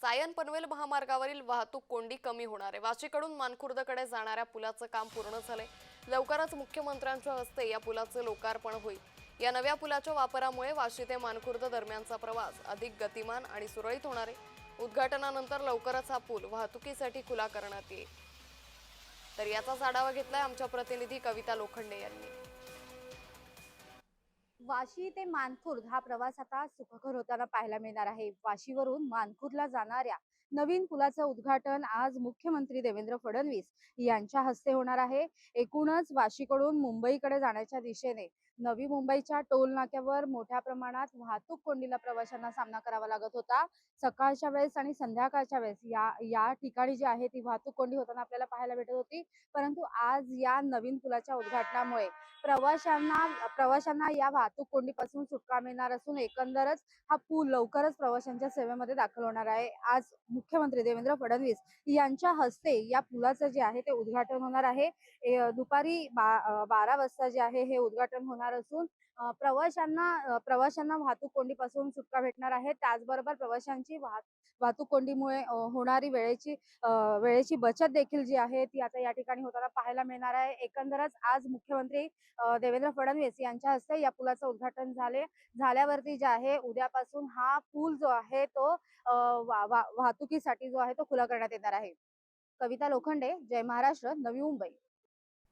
सायन पनवेल महामार्गावरील वाहतूक कोंडी कमी होणार आहे. वाशीकडून मानखुर्दकडे जाणाऱ्या पुलाचं काम पूर्ण झालंय. लवकरच मुख्यमंत्र्यांच्या हस्ते या पुलाचं लोकार्पण होईल. या नव्या पुलाच्या वापरामुळे वाशी ते मानखुर्द दरम्यानचा प्रवास अधिक गतिमान आणि सुरळीत होणार आहे. उद्घाटनानंतर लवकरच हा पूल वाहतुकीसाठी खुला करण्यात येईल. तर याचाच आढावा घेतलाय आमच्या प्रतिनिधी कविता लोखंडे यांनी. वाशी ते मानखुर्द हा प्रवास आता सुखकर होताना पाहायला मिळणार आहे. वाशीवरून मानखुर्दला जाणाऱ्या नवीन पुलाचं उद्घाटन आज मुख्यमंत्री देवेंद्र फडणवीस यांच्या हस्ते होणार आहे. एकूणच वाशीकडून मुंबईकडे जाण्याच्या दिशेने नवी मुंबईच्या टोल नाक्यावर मोठ्या प्रमाणात वाहतूक कोंडीला प्रवाशांना सामना करावा लागत होता. सकाळच्या वेळेस आणि संध्याकाळच्या वेळेस या या ठिकाणी जी आहे ती वाहतूक कोंडी होताना आपल्याला पाहायला भेटत होती. परंतु आज या नवीन पुलाच्या उद्घाटनामुळे प्रवाशांना प्रवाशांना या वाहतूक कोंडीपासून सुटका मिळणार असून एकंदरच हा पूल लवकरच प्रवाशांच्या सेवेमध्ये दाखल होणार आहे. आज मुख्यमंत्री देवेंद्र फडणवीस यांच्या हस्ते या पुलाचं जे आहे ते उद्घाटन होणार आहे. दुपारी बा बारा वाजता जे आहे हे उद्घाटन होणार असून प्रवाशांना प्रवाशांना वाहतूक कोंडीपासून सुटका भेटणार आहे. त्याचबरोबर प्रवाशांची वाहतूक कोंडीमुळे होणारी वेळेची वेळेची बचत देखील जी आहे ती आता या ठिकाणी होताना पाहायला मिळणार आहे. एकंदरच आज मुख्यमंत्री देवेंद्र फडणवीस यांच्या हस्ते या पुलाचं उद्घाटन झाले झाल्यावरती जे आहे उद्यापासून हा पूल जो आहे तो वाहतूक वाहतुकीसाठी जो आहे तो खुला करण्यात येणार आहे. कविता लोखंडे जय महाराष्ट्र नवी मुंबई.